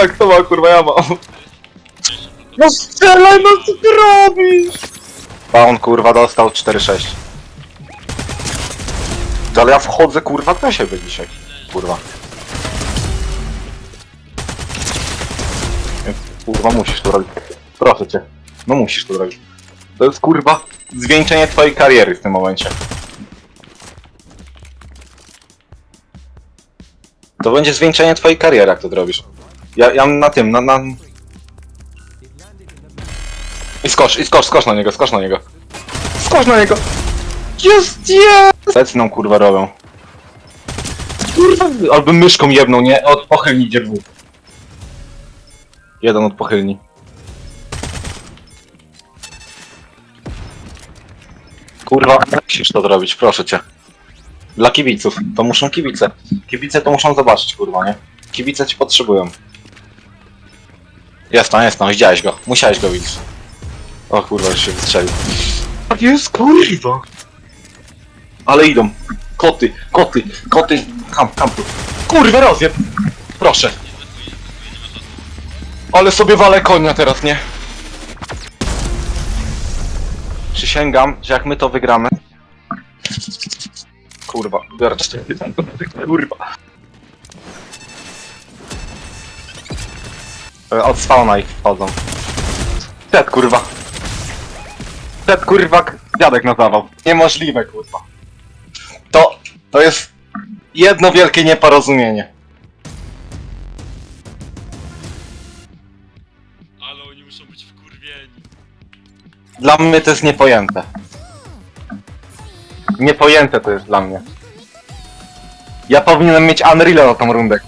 Tak, to ma kurwa, ja mam. No strzelaj, no co ty robisz? A on kurwa dostał 4-6. Ale ja wchodzę kurwa do siebie dzisiaj. Kurwa. Więc, Kurwa musisz to robić. Proszę cię. No musisz to robić. To jest kurwa zwieńczenie twojej kariery w tym momencie. To będzie zwieńczenie twojej kariery, jak to zrobisz. Ja, ja na tym, na, na... I skocz, i skocz, skocz na niego, skocz na niego. Skocz na niego! Jest, jest! Secy nam kurwa robią. Kurwa, albo myszką jebną, nie? Od pochylni idzie dwóch. Jeden od pochylni. Kurwa, musisz to zrobić, proszę cię. Dla kibiców, to muszą kibice. Kibice to muszą zobaczyć, kurwa, nie? Kibice ci potrzebują. Jest tam, jest tam, widziałeś go. Musiałeś go widzieć. O kurwa, już się wystrzelił. Tak jest, kurwa. Ale idą. Koty, koty, koty. Kamp, kamp. Kurwa, rozjeb. Proszę. Ale sobie walę konia teraz, nie? Przysięgam, że jak my to wygramy... Kurwa, biorę cztery. Kurwa. E, Od spawna ich wchodzą. Ted kurwa. Ted kurwa, k- dziadek nazywał. Niemożliwe kurwa. To, to jest jedno wielkie nieporozumienie. Ale oni muszą być wkurwieni. Dla mnie to jest niepojęte. Niepojęte to jest dla mnie. Ja powinienem mieć Unreal na tą rundę.